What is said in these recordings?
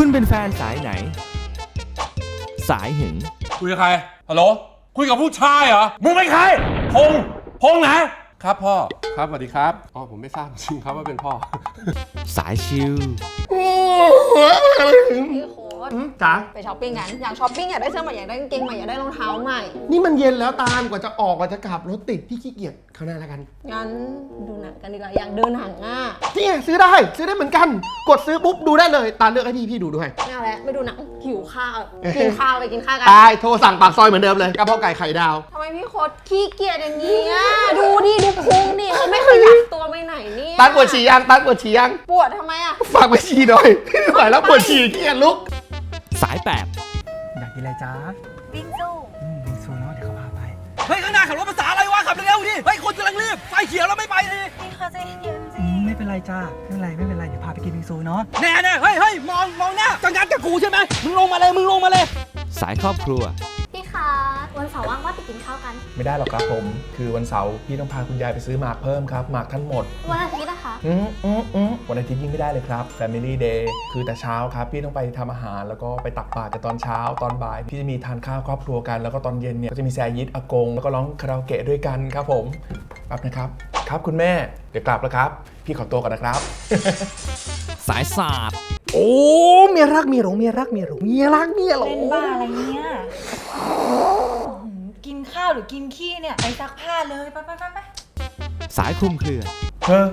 คุณเป็นแฟนสายไหน สายหึง คุยกับใคร ฮัลโหล คุยกับผู้ชายเหรอ มึงเป็นใคร พงษ์พงษ์ไหน ครับพ่อ ครับสวัสดีครับ อ๋อผมไม่ทราบจริงครับว่าเป็นพ่อ สายชิล พี่โค้ดจ๋าไปช้อปปิ้งกันอยากช้อปปิ้งอยากได้เสื้อใหม่อยากได้กางเกงใหม่อยากได้รองเท้าใหม่ นี่มันเย็นแล้วตาลกว่าจะออกกว่าจะกลับรถติดพี่ขี้เกียจเข้าหน้าแล้วกันงั้นดูหนังกันดีกว่าอยากดูหนังอะนี่ไงซื้อได้ซื้อได้เหมือนกัน กดซื้อปุ๊บดูได้เลย ตาลเลือกให้พี่พี่ดูด้วย ไม่เอาแล้วไม่ดูหนังหิวข้าวกินข้าวไปกินข้าวกันตายโทรสั่งปากซอยเหมือนเดิมเลยกระเพราไก่ไข่ดาว ทำไมพี่โค้ดขี้เกียจอย่างนี้อะดูดิดูพุงดิเขาไม่ขยับตัวไปไหนเนี่ยตาลปวดฉี่ยังตาลปวดฉี่ยังปวดทำไมอะ ฝากไปฉี่หน่อยไม่ไหวแล้วปวดฉี่ขี้เกียจลุก สายแปดอยากกินอะไรจ้าบิงซูอืมบิงซูเนาะเดี๋ยวเขาพาไป เฮ้ยข้างหน้าขับรถภาษาอะไรวะขับเร็วๆดิเฮ้ยคนกำลังรีบไฟเขียวแล้วไม่ไปเลยพี่เขาใจเย็นๆสิอืมไม่เป็นไรจ้าไม่เป็นไรไม่เป็นไรเดี๋ยวพาไปกินบิงซูเนาะแน่แน่ๆเฮ้ยเฮ้ยมองมองหน้าจังงัดกับกูใช่ไหมมึงลงมาเลยมึงลงมาเลย สายครอบครัวพี่คะวันเสาร์ว่างว่าไปกินข้าวกัน ไม่ได้หรอกครับผม คือวันเสาร์พี่ต้องพาคุณยายไปซื้อหมากเพิ่มครับ หมากท่านหมด วันอาทิตย์นะคะ อืมอืมอืมวันอาทิตย์ยิ่งไม่ได้เลยครับ Family Day คือแต่เช้าครับ พี่ต้องไปทำอาหารแล้วก็ไปตักบาตรแต่ตอนเช้าตอนบ่าย พี่จะมีทานข้าวครอบครัวกันแล้วก็ตอนเย็นเนี่ยก็จะมีแซยิดอากง แล้วก็ร้องคาราโอเกะด้วยกันครับผมแป๊บนะครับ ครับคุณแม่เดี๋ยวกลับแล้วครับ พี่ขอตัวก่อนนะครับ สายศาสตร์โอ้เมียรักเมียหลงเมียรักเมียหลงเมียรักเมียหลงเป็นบ้าอะไรเนี่ยกินข้าว หรือกินขี้เนี่ยไปซักผ้าเลยไปไปไปไปสายคลุมเครือ เธอ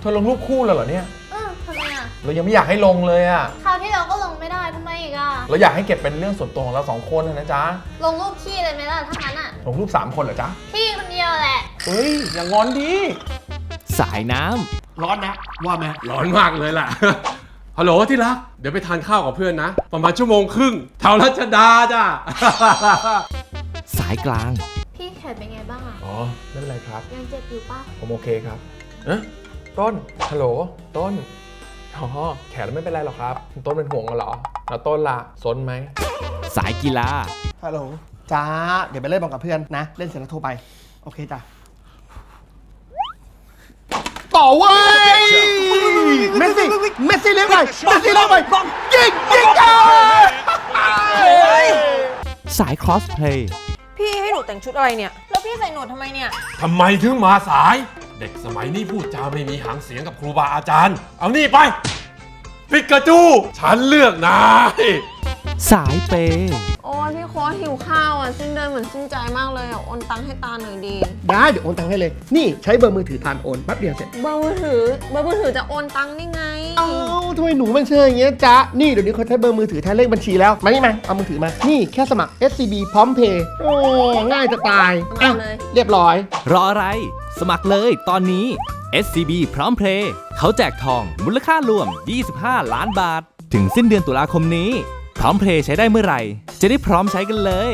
เธอลงรูปคู่แล้วเหรอเนี่ย เออทำไมอะเรายังไม่อยากให้ลงเลยอะคราวที่เราก็ลงไม่ได้ทำไมอีกอะ เราอยากให้เก็บเป็นเรื่องส่วนตัวของเราสองคนนะจ๊ะ ลงรูปขี้เลยไหมล่ะถ้างั้นอะ ลงรูปสามคนเหรอจ๊ะ พี่คนเดียวแหละ เฮ้ย อย่างงอนดี สายน้ร้อนนะ ว่าไหมร้อนมากเลยล่ะ ฮัลโหลที่รัก เดี๋ยวไปทานข้าวกับเพื่อนนะ ประมาณชั่วโมงครึ่งแถวรัชดาจ้าำสายกลางพี่แขนเป็นไงบ้างอะอ๋อ ไม่เป็นไรครับ ยังเจ็บอยู่ปะผมโอเคครับเอ๊ะต้น ฮัลโหล ต้น อ๋อ แขนไม่เป็นไรหรอกครับ ต้นเป็นห่วงกันเหรอ แล้วต้นล่ะซนไหม สายกีฬา ฮัลโหลจ้า เดี๋ยวไปเล่นบอลกับเพื่อนนะ เล่นเสร็จแล้วโทรไป โอเคจ้ะ ต่อเว้ยเมสซี่ เมสซี่เลี้ยงไปเมสซี่เลี้ยงไปยิงยิงกัน สายครอสเพลย์ พี่ให้หนูแต่งชุดอะไรเนี่ย แล้วพี่ใส่หนวดทำไมเนี่ย ทำไมถึงมาสาย เด็กสมัยนี้พูดจาไม่มีหางเสียงกับครูบาอาจารย์ เอานี่ไป ปิกาจู ฉันเลือกนาย สายเปย์โอ้ยพี่โค้ดหิวข้าวอะสิ้นเดือนเหมือนสิ้นใจมากเลยอะโอนตังค์ให้ตาหน่อยดี ได้เดี๋ยวโอนตังค์ให้เลย นี่ใช้เบอร์มือถือทานโอนแป๊บเดียวเสร็จ เบอร์มือถือ เบอร์มือถือจะโอนตังค์ได้ไง เอ้า ทำไมหนูมันเชื่ออย่างเงี้ยจ๊ะ นี่เดี๋ยวนี้เขาใช้เบอร์มือถือแทนเลขบัญชีแล้ว มานี่มา เอามือถือมา นี่แค่สมัคร SCB พร้อมเพย์โอ้ง่ายจะตายอะเอาเลย เรียบร้อย รออะไร สมัครเลยตอนนี้ SCB พร้อมเพลย์เขาแจกทองมูลค่ารวม 25 ล้านบาท ถึงสิ้นเดือนตุลาคมนี้ พร้อมเพลย์ใช้ได้เมื่อไหร่ จะได้พร้อมใช้กันเลย